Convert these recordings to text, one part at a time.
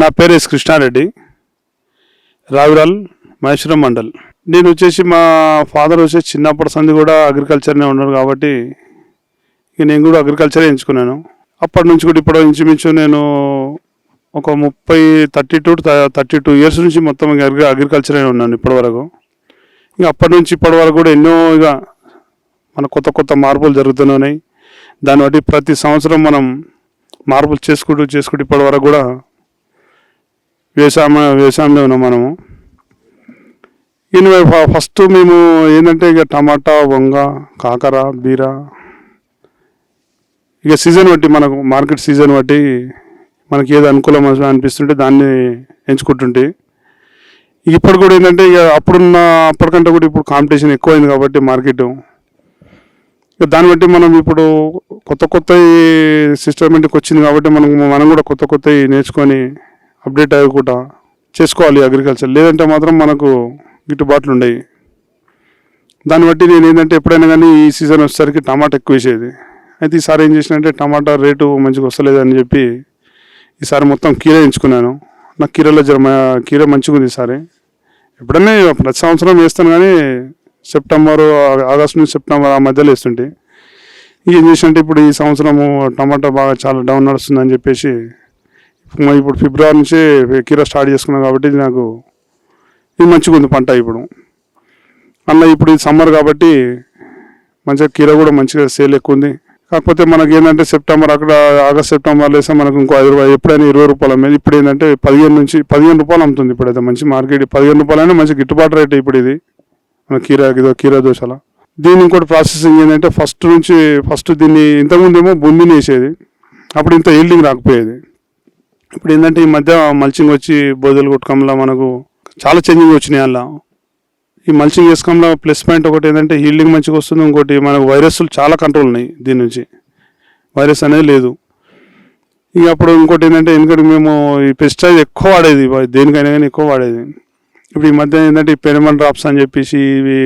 నా పేరు ఎస్ కృష్ణారెడ్డి రావిరాల్ మహేశ్వరం మండల్. నేను వచ్చేసి మా ఫాదర్ వచ్చేసి చిన్నప్పటి సంది కూడా అగ్రికల్చర్నే ఉన్నారు కాబట్టి ఇక నేను కూడా అగ్రికల్చరే ఎంచుకున్నాను. అప్పటి నుంచి కూడా ఇప్పుడు ఇంచుమించు నేను ఒక ముప్పై thirty two thirty two years నుంచి మొత్తం ఇక అగ్రి అగ్రికల్చరే ఉన్నాను ఇప్పటివరకు ఇక అప్పటి నుంచి ఇప్పటి వరకు కూడా ఎన్నో ఇక మన కొత్త కొత్త మార్పులు జరుగుతున్నాయి. దాన్ని బట్టి ప్రతి సంవత్సరం మనం మార్పులు చేసుకుంటూ చేసుకుంటూ ఇప్పటి వరకు కూడా వ్యవసాయం వ్యవసాయంలో ఉన్నాం మనము ఇన్వై ఫస్ట్ మేము ఏంటంటే ఇక టమాటా వంగ కాకర బీర ఇక సీజన్ బట్టి మనకు మార్కెట్ సీజన్ బట్టి మనకి ఏది అనుకూలం అనిపిస్తుంటే దాన్ని ఎంచుకుంటుంటే. ఇప్పుడు కూడా ఏంటంటే ఇక అప్పుడున్న అప్పటికంటే కూడా ఇప్పుడు కాంపిటీషన్ ఎక్కువైంది కాబట్టి మార్కెట్. ఇక దాన్ని బట్టి మనం ఇప్పుడు కొత్త కొత్త సిస్టమేటిక్ వచ్చింది కాబట్టి మనం మనం కూడా కొత్త కొత్త నేర్చుకొని అప్డేట్ అవ్వకుండా చేసుకోవాలి అగ్రికల్చర్ లేదంటే మాత్రం మనకు గిట్టుబాట్లు ఉండేవి దాన్ని బట్టి నేను ఏంటంటే ఎప్పుడైనా కానీ ఈ సీజన్ వచ్చేసరికి టమాటా ఎక్కువ వేసేది. అయితే ఈసారి ఏం చేసినంటే టమాటా రేటు మంచిగా వస్తలేదు అని చెప్పి ఈసారి మొత్తం కీర ఎంచుకున్నాను. నాకు కీరలో జర కీర మంచిగా ఉంది ఈసారి. ఎప్పుడైనా ప్రతి సంవత్సరం వేస్తాను కానీ సెప్టెంబర్ ఆగస్ట్ నుంచి సెప్టెంబర్ ఆ మధ్యలో వేస్తుంటే. ఇంకేం ఏం చేసినట్టే ఇప్పుడు ఈ సంవత్సరము టమాటా బాగా చాలా డౌన్ నడుస్తుందని చెప్పేసి ఇప్పుడు ఫిబ్రవరి నుంచి కీర స్టార్ట్ చేసుకున్నాం కాబట్టి ఇది నాకు ఇది మంచిగా ఉంది పంట ఇప్పుడు. అన్న ఇప్పుడు ఇది సమ్మర్ కాబట్టి మంచిగా కీర కూడా మంచిగా సేల్ ఎక్కువ ఉంది. కాకపోతే మనకి ఏంటంటే సెప్టెంబర్ అక్కడ ఆగస్ట్ సెప్టెంబర్ వేస్తే మనకు ఇంకో ఐదు రూపాయలు ఎప్పుడైనా ఇరవై రూపాయలు అమ్మేది ఇప్పుడు ఏంటంటే పదిహేను నుంచి పదిహేను రూపాయలు అమ్ముతుంది ఇప్పుడు అయితే మంచి మార్కెట్. పదిహేను రూపాయలైనా మంచి గిట్టుబాటు రేట్ ఇప్పుడు ఇది. మన కీర ఇదో కీర దోశల. దీని ఇంకోటి ప్రాసెసింగ్ ఏంటంటే ఫస్ట్ నుంచి ఫస్ట్ దీన్ని ఇంతకుముందేమో బుందిని వేసేది. అప్పుడు ఇంత ఈల్డింగ్ రాకపోయేది. ఇప్పుడు ఏంటంటే ఈ మధ్య మల్చింగ్ వచ్చి బోధలు కొట్టకంలో మనకు చాలా చేంజింగ్ వచ్చినాయి అలా ఈ మల్చింగ్ వేసుకోవడంలో ప్లస్ పాయింట్ ఒకటి ఏంటంటే హీల్డింగ్ మంచిగా వస్తుంది. ఇంకోటి మనకు వైరస్లు చాలా కంట్రోల్ ఉన్నాయి దీని నుంచి. వైరస్ అనేది లేదు. ఇక అప్పుడు ఇంకోటి ఏంటంటే ఎందుకంటే మేము ఈ పెస్టిసైడ్ ఎక్కువ వాడేది. దేనికైనా కానీ ఎక్కువ వాడేది. ఇప్పుడు ఈ మధ్య ఏంటంటే ఈ పెరమన్ డ్రాప్స్ అని చెప్పేసి ఇవి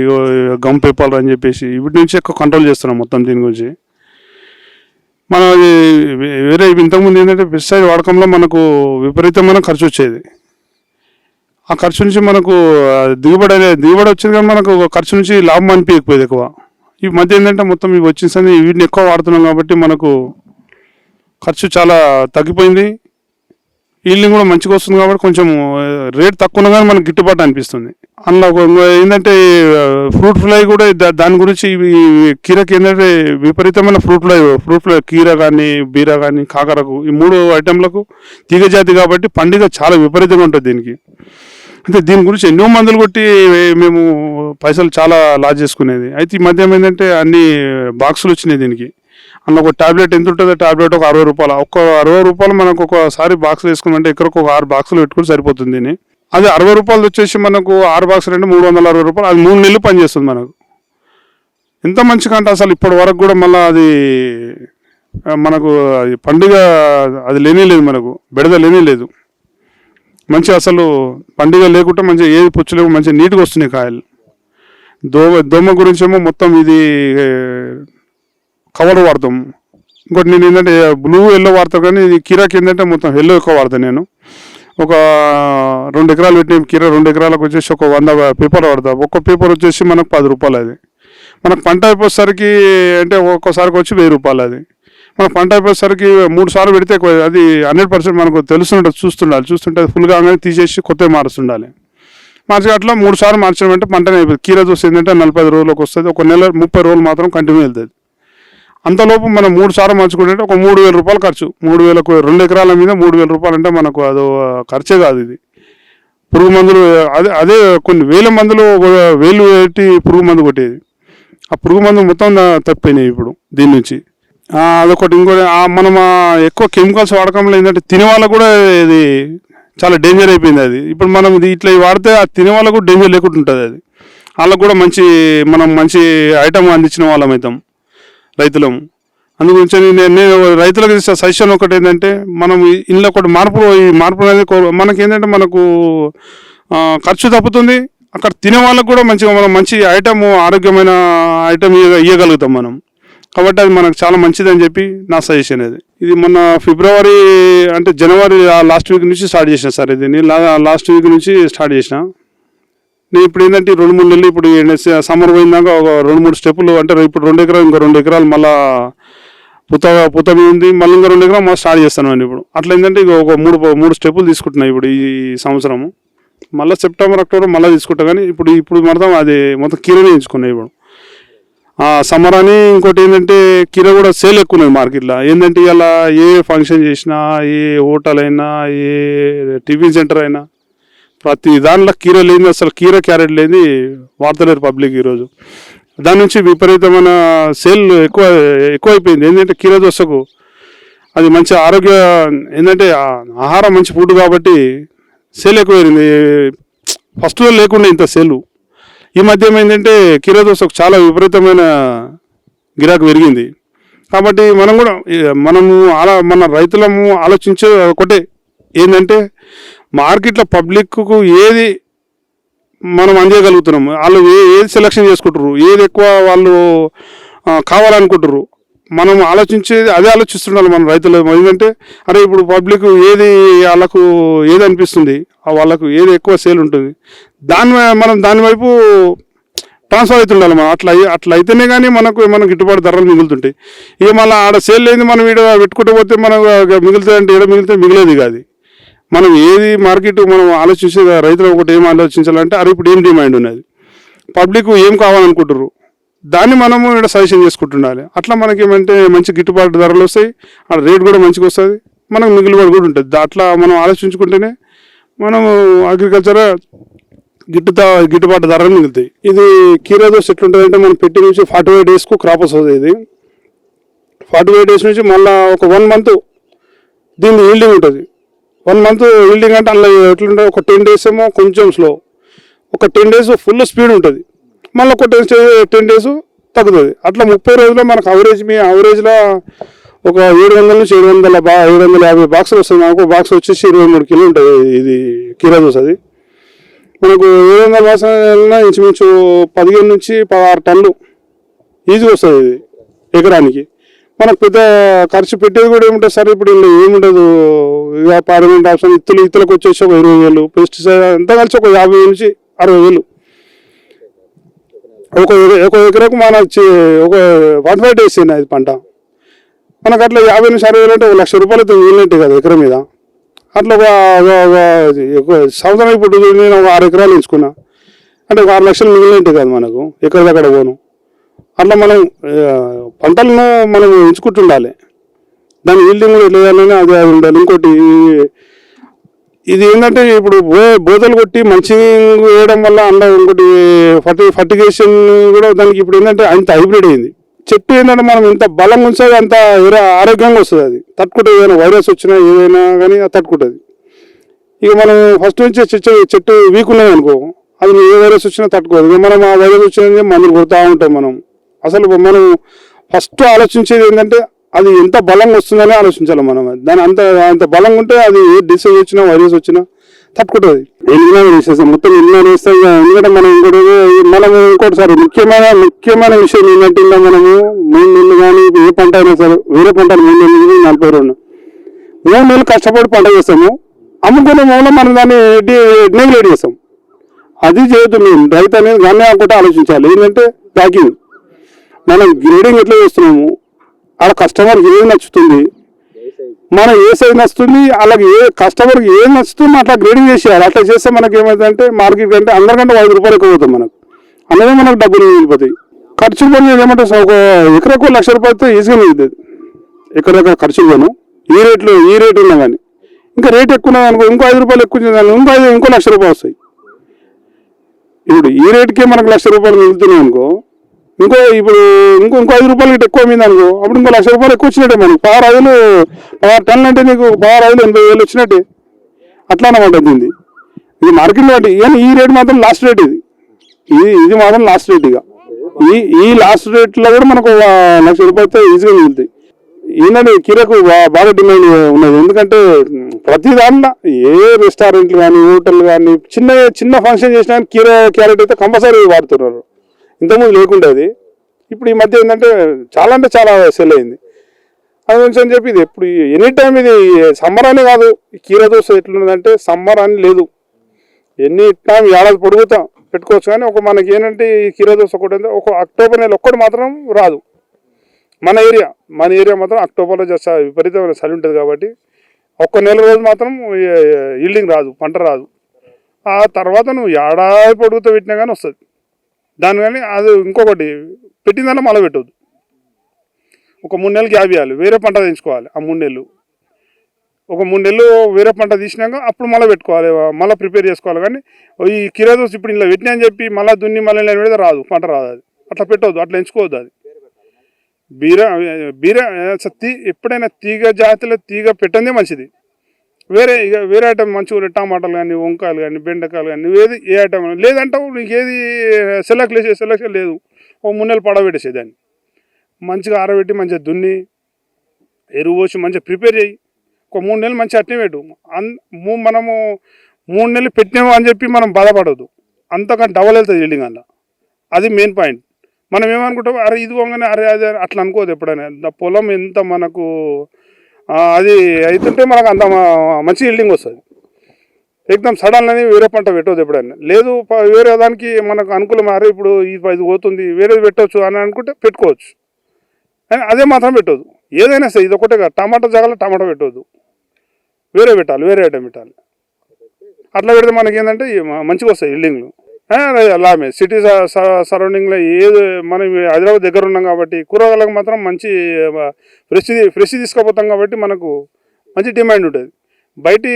గమ్ పేపర్ అని చెప్పేసి వీటి నుంచి ఎక్కువ కంట్రోల్ చేస్తున్నాం మొత్తం దీని గురించి. మనం అది వేరే ఇంతకుముందు ఏంటంటే పెస్టిసైడ్ వాడకంలో మనకు విపరీతమైన ఖర్చు వచ్చేది. ఆ ఖర్చు నుంచి మనకు దిగుబడి అనే దిగుబడి వచ్చేది కానీ మనకు ఖర్చు నుంచి లాభం అనిపించకపోయేది ఎక్కువ. ఈ మధ్య ఏంటంటే మొత్తం ఇవి వచ్చింది వీటిని ఎక్కువ వాడుతున్నాం కాబట్టి మనకు ఖర్చు చాలా తగ్గిపోయింది. ఈల్డింగ్ కూడా మంచిగా వస్తుంది కాబట్టి కొంచెం రేట్ తక్కువ కానీ మనకు గిట్టుబాటు అనిపిస్తుంది. అందులో ఏంటంటే ఫ్రూట్ ఫ్లై కూడా దా- దాని గురించి కీరకు కీరకి ఏంటంటే విపరీతమైన ఫ్రూట్ ఫ్లై ఫ్రూట్ ఫ్లై కీర కానీ బీర కానీ కాకరకు ఈ మూడు ఐటెంలకు తీగ జాతి కాబట్టి పండుగ చాలా విపరీతంగా ఉంటుంది దీనికి. అంటే దీని గురించి ఎన్నో మందులు కొట్టి మేము పైసలు చాలా లాస్ చేసుకునేది. అయితే ఈ మధ్య ఏంటంటే అన్ని బాక్సులు వచ్చినాయి దీనికి. అందులో ఒక టాబ్లెట్ ఎంత ఉంటుందో టాబ్లెట్ ఒక అరవై రూపాయలు. ఒక్క అరవై రూపాయలు మనకు ఒకసారి బాక్సులు వేసుకున్నామంటే ఎక్కడికి ఒక ఆరు బాక్సులు పెట్టుకుని సరిపోతుంది దీన్ని. అది అరవై రూపాయలు వచ్చేసి మనకు ఆరు బాక్సులు అంటే మూడు వందల అరవై రూపాయలు అది మూడు నెలలు పనిచేస్తుంది మనకు. ఎంత మంచిగా అంటే అసలు ఇప్పటి వరకు కూడా మళ్ళీ అది మనకు అది పండుగ అది లేనే లేదు మనకు బెడద లేనే లేదు. మంచి అసలు పండుగ లేకుండా మంచిగా ఏది పుచ్చులేవు మంచిగా నీట్గా వస్తున్నాయి కాయలు. దోమ దోమ గురించి ఏమో మొత్తం ఇది కవర్ వాడతాం. ఇంకోటి నేను ఏంటంటే బ్లూ ఎల్లో వాడతాను కానీ ఇది కిరాకి ఏంటంటే మొత్తం ఎల్లో ఎక్కువ వాడతాను నేను. ఒక రెండు ఎకరాలు పెట్టిన కీర రెండు ఎకరాలకు వచ్చేసి ఒక వంద పేపర్ పడతాం. ఒక్క పేపర్ వచ్చేసి మనకు పది రూపాయలు అది. మనకు పంట అయిపోయేసరికి అంటే ఒక్కోసారికి వచ్చి వెయ్యి రూపాయలు అది. మన పంట అయిపోయేసరికి మూడు సార్లు పెడితే అది హండ్రెడ్ పర్సెంట్ మనకు తెలుస్తుంటుంది చూస్తుండాలి. చూస్తుంటే ఫుల్గా కానీ తీసేసి కొత్తవి మారుస్తుండాలి. మార్చి అట్లా మూడు సార్లు మార్చడం అంటే పంటనే అయిపోతుంది కీర చూస్తే ఏంటంటే నలభై ఐదు రోజులకు వస్తుంది. ఒక నెల ముప్పై రోజులు మాత్రం కంటిన్యూ వెళ్తుంది. అంతలోపు మనం మూడు సార్లు మార్చుకుంటే ఒక మూడు వేల రూపాయలు ఖర్చు. మూడు వేలకు రెండు ఎకరాల మీద మూడు వేల రూపాయలు అంటే మనకు అదో ఖర్చే కాదు ఇది. పురుగు మందులు అదే అదే కొన్ని వేల మందులు ఒక వేలు పెట్టి పురుగు మందు కొట్టేది. ఆ పురుగు మందు మొత్తం తప్పిపోయినాయి ఇప్పుడు దీని నుంచి. అదొకటి. ఇంకోటి మనం ఎక్కువ కెమికల్స్ వాడకంలో ఏంటంటే తినే వాళ్ళకు కూడా ఇది చాలా డేంజర్ అయిపోయింది అది. ఇప్పుడు మనం ఇది ఇట్లా వాడితే ఆ తినే వాళ్ళకు డేంజర్ లేకుండా ఉంటుంది అది. వాళ్ళకు కూడా మంచి మనం మంచి ఐటమ్ అందించిన వాళ్ళం అవుతాం రైతులం. అందుగురించి నేను నేను రైతులకు ఇచ్చే సజెషన్ ఒకటి ఏంటంటే మనం ఇందులో ఒకటి మార్పు ఈ మార్పు అనేది మనకి ఏంటంటే మనకు ఖర్చు తప్పుతుంది. అక్కడ తినే వాళ్ళకు కూడా మంచిగా మనం మంచి ఐటమ్ ఆరోగ్యమైన ఐటమ్ ఇవ్వగలుగుతాం మనం. కాబట్టి అది మనకు చాలా మంచిదని చెప్పి నా సజెషన్ అది. ఇది మొన్న ఫిబ్రవరి అంటే జనవరి లాస్ట్ వీక్ నుంచి స్టార్ట్ చేసిన సార్ ఇది. నేను లాస్ట్ వీక్ నుంచి స్టార్ట్ చేసిన. నేను ఇప్పుడు ఏంటంటే రెండు మూడు నెలలు ఇప్పుడు సమ్మర్ పోయిందాక ఒక రెండు మూడు స్టెప్పులు అంటే ఇప్పుడు రెండు ఎకరాలు ఇంకా రెండు ఎకరాలు మళ్ళా పుత పుత ఉంది. మళ్ళీ ఇంకా రెండు ఎకరాలు మళ్ళీ స్టార్ట్ చేస్తాను అండి ఇప్పుడు. అట్లా ఏంటంటే ఇక ఒక మూడు మూడు స్టెప్పులు తీసుకుంటున్నాయి ఇప్పుడు ఈ సంవత్సరము. మళ్ళీ సెప్టెంబర్ అక్టోబర్ మళ్ళీ తీసుకుంటా కానీ ఇప్పుడు ఇప్పుడు మొత్తం అది మొత్తం కీరనే ఎంచుకున్నాయి ఇప్పుడు. సమ్మర్ అని ఇంకోటి ఏంటంటే కీర కూడా సేల్ ఎక్కువ ఉన్నది మార్కెట్లో. ఏంటంటే ఇలా ఏ ఫంక్షన్ చేసినా ఏ హోటల్ అయినా ఏ టిఫిన్ సెంటర్ అయినా ప్రతి దాంట్లో కీర లేని అసలు కీర క్యారెట్ లేని వాడతలేరు పబ్లిక్ ఈరోజు. దాని నుంచి విపరీతమైన సేల్ ఎక్కువ ఎక్కువైపోయింది. ఏంటంటే కీర దోశకు అది మంచి ఆరోగ్య ఏంటంటే ఆహారం మంచి ఫుడ్ కాబట్టి సేల్ ఎక్కువైంది. ఫస్ట్ లేకుండా ఇంత సేలు. ఈ మధ్య ఏంటంటే కీర దోశకు చాలా విపరీతమైన గిరాకు పెరిగింది. కాబట్టి మనం కూడా మనము అలా మన రైతులము ఆలోచించే ఒకటే ఏంటంటే మార్కెట్లో పబ్లిక్కు ఏది మనం అందియగలుగుతున్నాం? వాళ్ళు ఏ- ఏది సెలెక్షన్ చేసుకుంటారు ఏది ఎక్కువ వాళ్ళు కావాలనుకుంటారు మనం ఆలోచించేది అదే ఆలోచిస్తుండాలి మన రైతులు. ఎందుకంటే అరే ఇప్పుడు పబ్లిక్ ఏది వాళ్ళకు ఏది అనిపిస్తుంది? వాళ్ళకు ఏది ఎక్కువ సేల్ ఉంటుంది? దాని మనం దాని వైపు ట్రాన్స్ఫర్ అవుతుండాలి మనం. అట్లా అట్లా అయితేనే కానీ మనకు మనకు గిట్టుబాటు ధరలు మిగులుతుంటాయి. ఇక మళ్ళీ ఆడ సేల్ లేని మనం వీడ పెట్టుకుంటూ పోతే మనకు మిగులుతుంది అంటే ఈడ మిగిలితే మిగిలేదు కాదు. మనం ఏది మార్కెట్ మనం ఆలోచించే రైతులు ఒకటి ఏం ఆలోచించాలంటే అరే ఇప్పుడు ఏం డిమాండ్ ఉన్నది? పబ్లిక్ ఏం కావాలనుకుంటారు దాన్ని మనము ఇక్కడ సజెషన్ చేసుకుంటుండాలి. అట్లా మనకి ఏమంటే మంచి గిట్టుబాటు ధరలు వస్తాయి ఆ రేట్ కూడా మంచిగా వస్తుంది మనకు మిగులుబాటు కూడా ఉంటుంది. అట్లా మనం ఆలోచించుకుంటేనే మనము అగ్రికల్చర్ గిట్టు గిట్టుబాటు ధరలు మిగులుతాయి. ఇది కీరా దోశ ఎట్లుంటుంది అంటే మనం పెట్టి నుంచి ఫార్టీ ఫైవ్ డేస్కు క్రాప్ వస్తుంది ఇది. ఫార్టీ ఫైవ్ డేస్ నుంచి మళ్ళీ ఒక వన్ మంత్ దీని ఈల్డింగ్ ఉంటుంది. వన్ మంత్ ఈల్డింగ్ అంటే అందులో ఎట్లుంటుంది? ఒక టెన్ డేస్ ఏమో కొంచెం స్లో ఒక టెన్ డేస్ ఫుల్ స్పీడ్ ఉంటుంది. మళ్ళీ ఒక టెన్ టెన్ డేస్ తగ్గుతుంది. అట్లా ముప్పై రోజుల్లో మనకు అవరేజ్ మీ అవరేజ్లో ఒక ఏడు వందల నుంచి ఏడు వందల బా ఏడు వందల యాభై బాక్సులు వస్తుంది మనకు బాక్స్ వచ్చేసి ఇరవై మూడు కిలో ఉంటుంది. ఇది కీరా దోశ అది మనకు ఏడు వందల బాక్స్ ఇంచుమించు పదిహేను నుంచి పదహారు టన్నులు ఈజీగా వస్తుంది ఇది ఎకరానికి. మనకు పెద్ద ఖర్చు పెట్టేది కూడా ఏముంటుంది సార్? ఇప్పుడు ఏముండదు? ఇక ఆప్షన్ ఇత్తులు ఇత్తులకు వచ్చేసి ఒక ఇరవై వేలు. పెస్టిసైడ్ అంతా కలిసి ఒక యాభై నుంచి అరవై వేలు. ఒక ఒక ఎకరకు మన ఒక వన్ ఫైవ్ డేస్ అది పంట? మనకు అట్లా యాభై నుంచి అరవై వేలు అంటే ఒక లక్ష రూపాయలు అయితే మిగిలినట్టే కదా ఎకరం మీద. అట్లా ఒక సంవత్సరం ఇప్పుడు నేను ఒక ఆరు ఎకరాలు ఎంచుకున్నా. అంటే ఒక ఆరు లక్షలు మిగిలినట్టే కదా మనకు ఎక్కడ దగ్గర పోను. అట్లా మనం పంటలను మనం ఎంచుకుంటుండాలి. దాని ఈల్డింగ్ కూడా ఎట్లా అది అది ఉండాలి. ఇంకోటి ఇది ఏంటంటే ఇప్పుడు బో బోతలు కొట్టి మంచి వేయడం వల్ల అండ ఇంకోటి ఫర్టి ఫర్టిగేషన్ కూడా దానికి ఇప్పుడు ఏంటంటే అంత హైబ్రిడ్ అయింది. చెట్టు ఏంటంటే మనం ఇంత బలంగా ఉంచే అంత ఆరోగ్యంగా వస్తుంది అది. తట్టుకుంటుంది ఏదైనా వైరస్ వచ్చినా ఏదైనా కానీ అది తట్టుకుంటుంది. ఇక మనం ఫస్ట్ నుంచి చెట్టు చెట్టు వీక్ ఉన్నది అనుకో అది ఏ వైరస్ వచ్చినా తట్టుకోదు. ఇక మనం ఆ వైరస్ వచ్చిన మందులు కొడుతూ ఉంటాం మనం. అసలు మనం ఫస్ట్ ఆలోచించేది ఏంటంటే అది ఎంత బలంగా వస్తుందని ఆలోచించాలి మనం. దాని అంత అంత బలంగా ఉంటే అది ఏ డిసీజ్ వచ్చినా వైరస్ వచ్చినా తట్టుకుంటుంది. ఎన్ని వేసేస్తాం మొత్తం ఎన్నో వేస్తాం ఎందుకంటే మనం ఇంకోటి మనం ఇంకోటిసారి ముఖ్యమైన ముఖ్యమైన విషయం ఏంటంటే ఇంకా మనము మూడు నెలలు కానీ ఏ పంట అయినా సరే వేరే పంటలు మూడు నెలలు కానీ నలభై రెండు. మూడు నెలలు కష్టపడి పంట చేస్తాము. అమ్ముకునే మూలం మనం దాన్ని నెగ్లెక్ట్ చేస్తాం. అది చేయొద్దు మేము రైతు అనేది దాన్ని అనుకుంటే ఆలోచించాలి. ఏంటంటే ప్యాకింగ్. మనం గ్రేడింగ్ ఎట్లా చేస్తున్నాము? వాళ్ళ కస్టమర్ ఏది నచ్చుతుంది? మనం ఏ సైజ్ నచ్చుతుంది? అలాగే ఏ కస్టమర్కి ఏది నచ్చుతుంది? అట్లా గ్రేడింగ్ చేసేయాలి. అట్లా చేస్తే మనకి ఏమైందంటే మార్కెట్ కంటే అందరికంటే ఐదు రూపాయలు ఎక్కువ అవుతుంది మనకు. అందులో మనకు డబ్బులు మిగిలిపోతాయి. ఖర్చు పని ఏమంటే ఒక ఎకరకు లక్ష రూపాయలతో ఈజీగా మిగుతుంది ఎకర ఖర్చు పను. ఈ రేట్లో ఈ రేట్ ఉన్నా కానీ. ఇంకా రేట్ ఎక్కువ ఉన్నది అనుకో ఇంకో ఐదు రూపాయలు ఎక్కువ ఉన్నది ఇంకో ఐదు ఇంకో లక్ష రూపాయలు వస్తాయి. ఇప్పుడు ఈ రేట్కే మనకు లక్ష రూపాయలు మిగులుతున్నాయి అనుకో ఇంకో ఇప్పుడు ఇంకో ఇంకో ఐదు రూపాయలు ఇటు ఎక్కువ మీద అనుకో అప్పుడు ఇంకో లక్ష రూపాయలు ఎక్కువ వచ్చినట్టే మనకు పవర్ ఐదులు పవర్ టన్నులు అంటే నీకు పవర్ ఐదులు ఎనభై వేలు వచ్చినట్టే. అట్లా అనమాట దీన్ని ఇది మార్కెట్లో అంటే ఈ రేట్ మాత్రం లాస్ట్ రేట్ ఇది. ఇది ఇది మాత్రం లాస్ట్ రేట్ ఇక. ఈ ఈ లాస్ట్ రేట్లో కూడా మనకు ఒక లక్ష రూపాయలతో ఈజీగా మిగులుతాయి. ఏంటంటే కీరకు బాగా డిమాండ్ ఉన్నది. ఎందుకంటే ప్రతి దాంట్లో ఏ రెస్టారెంట్లు కానీ హోటల్ కానీ చిన్న చిన్న ఫంక్షన్ చేసినా కానీ కీర క్యారెట్ అయితే కంపల్సరీ వాడుతున్నారు. ఇంతకుముందు లేకుండేది ఇప్పుడు ఈ మధ్య ఏంటంటే చాలా అంటే చాలా సెల్ అయింది. అది నుంచి అని చెప్పి ఇది ఎప్పుడు ఎనీ టైం ఇది సమ్మర్ అని కాదు. ఈ కీర దోశ ఎట్లున్నదంటే సమ్మర్ అని లేదు. ఎన్ని టైం ఏడాది పొడుగుతా పెట్టుకోవచ్చు కానీ ఒక మనకి ఏంటంటే ఈ కీర దోశ ఒకటి ఉంది, ఒక అక్టోబర్ నెల ఒక్కటి మాత్రం రాదు. మన ఏరియా మన ఏరియా మాత్రం అక్టోబర్లో జస్ట్ విపరీతమైన చలి ఉంటుంది కాబట్టి ఒక్క నెల రోజు మాత్రం ఈల్డింగ్ రాదు పంట రాదు. ఆ తర్వాత నువ్వు ఏడాది పొడుగుతో పెట్టినా కానీ వస్తుంది. దాని కానీ అది ఇంకొకటి పెట్టిందన్నా మళ్ళీ పెట్టవద్దు ఒక మూడు నెలలు గ్యాప్ ఇవ్వాలి వేరే పంట తెంచుకోవాలి ఆ మూడు నెలలు. ఒక మూడు నెలలు వేరే పంట తీసినాక అప్పుడు మళ్ళీ పెట్టుకోవాలి మళ్ళీ ప్రిపేర్ చేసుకోవాలి. కానీ ఈ కిరాదోస్ ఇప్పుడు ఇలా పెట్టినా అని చెప్పి మళ్ళీ దున్ని మళ్ళీ నేను పెడితే రాదు పంట రాదు అది. అట్లా పెట్టవద్దు అట్లా ఎంచుకోవద్దు అది. బీర బీర తీ ఎప్పుడైనా తీగ జాతిలో తీగ పెట్టందే మంచిది. వేరే ఇక వేరే ఐటమ్ మంచిగా టమాటాలు కానీ వంకాయలు కానీ బెండకాయలు కానీ ఏది ఏ ఐటమ్ లేదంటావు నీకు ఏది సెలెక్ట్ చేసే సెలెక్షన్ లేదు. ఓ మూడు నెలలు పడబెట్టేసే దాన్ని. మంచిగా ఆరబెట్టి మంచిగా దున్ని ఎరువు పోసి మంచిగా ప్రిపేర్ చేయి. ఒక మూడు నెలలు మంచిగా అట్నే పెట్టు. అన్ మనము మూడు నెలలు పెట్టినాము అని చెప్పి మనం బాధపడదు అంతకంటే డబల్ వెళ్తుంది బిల్డింగ్ అన్న. అది మెయిన్ పాయింట్ మనం ఏమనుకుంటాం అరే ఇది పోగానే అరే అదే అట్లా అనుకోదు ఎప్పుడైనా. పొలం ఎంత మనకు అది అవుతుంటే మనకు అంత మంచి బిల్డింగ్ వస్తుంది. ఎగ్దమ్ సడన్ అని వేరే పంట పెట్టవద్దు ఎప్పుడైనా. లేదు వేరే దానికి మనకు అనుకూలం అరే ఇప్పుడు ఇది ఇది పోతుంది వేరేది పెట్టవచ్చు అని అనుకుంటే పెట్టుకోవచ్చు. కానీ అదే మాత్రం పెట్టవద్దు ఏదైనా సరే ఇది ఒకటే కాదు టమాటా జగల టమాటా పెట్టవద్దు వేరే పెట్టాలి వేరే ఐటమ్ పెట్టాలి. అట్లా పెడితే మనకి ఏంటంటే మంచిగా వస్తాయి బిల్డింగ్లు లామే సిటీ సరౌండింగ్లో ఏది మనం హైదరాబాద్ దగ్గర ఉన్నాం కాబట్టి కూరగాయలకు మాత్రం మంచి ఫ్రెష్ ఫ్రెష్ తీసుకుపోతాం కాబట్టి మనకు మంచి డిమాండ్ ఉంటుంది. బయటి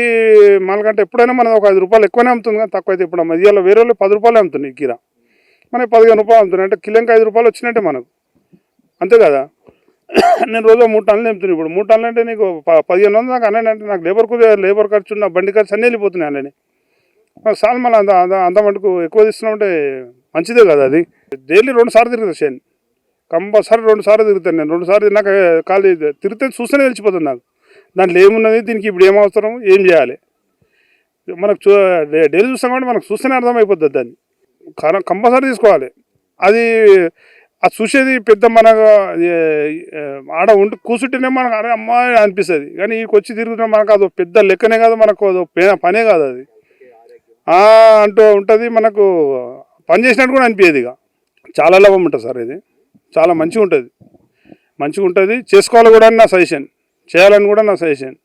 మనకంటే ఎప్పుడైనా మనం ఒక ఐదు రూపాయలు ఎక్కువనే అమ్ముతుంది కానీ తక్కువ అయితే ఇప్పుడు మధ్యలో వేరే వాళ్ళు పది రూపాయలు అమ్ముతున్నాయి కీర. మనకి పదిహేను రూపాయలు అమ్ముతున్నాయి అంటే కిలోకి ఐదు రూపాయలు వచ్చినట్టే మనకు. అంతే కదా? నేను రోజు మూడు టన్నులు నింపుతున్నాను ఇప్పుడు. మూడు టన్నులు అంటే నీకు ప- పదిహేను వందలు నాకు అన్నీ అంటే నాకు లేబర్ లేబర్ ఖర్చు ఉన్న బండి ఖర్చు అన్నీ వెళ్ళిపోతున్నాయి అన్నీ సార్ మళ్ళీ అంత అంత అంత మటుకు ఎక్కువ తీసుకున్నామంటే మంచిదే కదా అది. డైలీ రెండు సార్లు తిరుగుతుంది షేన్ కంపల్సరీ రెండు సార్లు తిరుగుతాను నేను. రెండు సార్లు తిన్నాక ఖాళీ తిరిగితే చూస్తేనే తెలిసిపోతుంది నాకు. దాంట్లో ఏమున్నది? దీనికి ఇప్పుడు ఏం అవసరం? ఏం చేయాలి? మనకు చూ డైలీ చూస్తాం కాబట్టి మనకు చూస్తేనే అర్థమైపోతుంది దాన్ని. కారం కంపల్సరీ తీసుకోవాలి. అది అది చూసేది పెద్ద మన ఆడ ఉండి కూర్చుంటేనే మనకు అరే అమ్మాయి అనిపిస్తుంది. కానీ ఇక్కడికి వచ్చి తిరుగుతున్నా మనకు అది పెద్ద లెక్కనే కాదు మనకు అది పనే కాదు అది. అంటూ ఉంటుంది. మనకు పని చేసినట్టు కూడా అనిపించేది ఇక. చాలా లాభం ఉంటుంది సార్ ఇది. చాలా మంచిగా ఉంటుంది మంచిగా ఉంటుంది చేసుకోవాలి కూడా నా సజెషన్ చేయాలని కూడా నా సజెషన్